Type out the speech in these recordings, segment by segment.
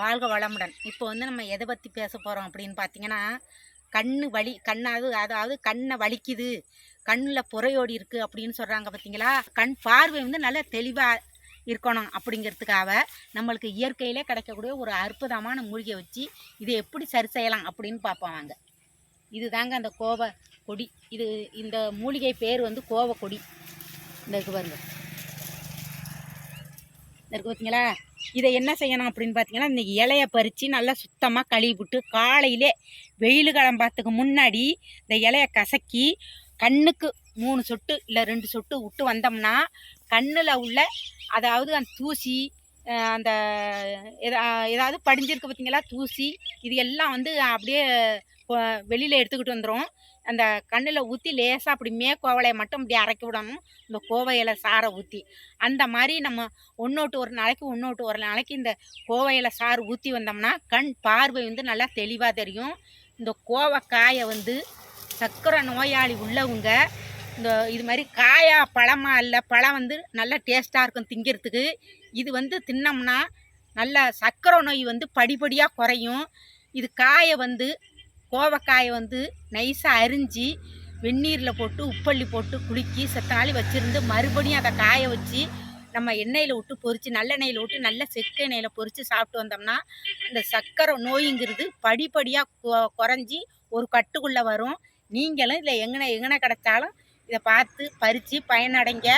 வாழ்க வளமுடன். இப்போ வந்து நம்ம எதை பற்றி பேச போகிறோம் அப்படின்னு பார்த்தீங்கன்னா கண் வலி கண்ணாவது அதாவது கண்ணை வலிக்குது கண்ணில் புறையோடி இருக்குது அப்படின்னு சொல்கிறாங்க பார்த்தீங்களா கண் பார்வை வந்து நல்ல தெளிவாக இருக்கணும் அப்படிங்கிறதுக்காக நம்மளுக்கு இயற்கையிலே கிடைக்கக்கூடிய ஒரு அற்புதமான மூலிகை வச்சு இதை எப்படி சரி செய்யலாம் அப்படின்னு பார்ப்போம் வாங்க. இதுதாங்க அந்த கோவ கொடி. இது இந்த மூலிகை பேர் வந்து கோவ கொடி. இந்த இருக்கு பாருங்கள் இந்த இருக்கு பார்த்தீங்களா இதை என்ன செய்யணும் அப்படின்னு பார்த்தீங்கன்னா இன்றைக்கி இலையை பறித்து நல்லா சுத்தமாக கழுவி விட்டு காலையிலே வெயில் கிளம்பாத்துக்கு முன்னாடி இந்த இலையை கசக்கி கண்ணுக்கு மூணு சொட்டு இல்லை ரெண்டு சொட்டு விட்டு வந்தோம்னா கண்ணில் உள்ள அதாவது அந்த தூசி அந்த எதா ஏதாவது படிஞ்சிருக்கு பார்த்தீங்களா தூசி இது எல்லாம் வந்து அப்படியே வெளியில் எடுத்துக்கிட்டு வந்துடும் அந்த கண்ணில் ஊற்றி லேசாக அப்படி மேற்கோவலையை மட்டும் இப்படி அரைக்க விடணும். இந்த கோவையில் சாரை ஊற்றி அந்த மாதிரி நம்ம ஒன்றோட்டு ஒரு நாளைக்கு ஒன்றோட்டு ஒரு நாளைக்கு இந்த கோவையில் சாறு ஊற்றி வந்தோம்னா கண் பார்வை வந்து நல்லா தெளிவாக தெரியும். இந்த கோவக்காயை வந்து சர்க்கரை நோயாளி உள்ளவங்க இந்த இது மாதிரி காயா பழமாக இல்லை பழம் வந்து நல்லா டேஸ்ட்டாக இருக்கும் திங்கிறதுக்கு. இது வந்து தின்னோம்னா நல்ல சர்க்கரை நோய் வந்து படிப்படியாக குறையும். இது காயை வந்து கோவக்காயை வந்து நைஸாக அரிஞ்சு வெந்நீரில் போட்டு உப்பள்ளி போட்டு குலுக்கி செத்த வச்சுருந்து மறுபடியும் அதை காய வச்சு நம்ம எண்ணெயில் விட்டு பொறிச்சு நல்லெண்ணெயில் விட்டு நல்ல செக்கு எண்ணெயில் பொறித்து சாப்பிட்டு வந்தோம்னா இந்த சர்க்கரை நோய்ங்கிறது படிப்படியாக குறைஞ்சி ஒரு கட்டுக்குள்ளே வரும். நீங்களும் இதில் எங்கன எங்கன கிடைச்சாலும் இதை பார்த்து பறித்து பயனடைங்க.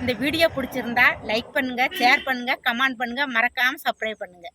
இந்த வீடியோ பிடிச்சிருந்தா லைக் பண்ணுங்கள் ஷேர் பண்ணுங்கள் கமெண்ட் பண்ணுங்கள் மறக்காமல் சப்ஸ்கிரைப் பண்ணுங்கள்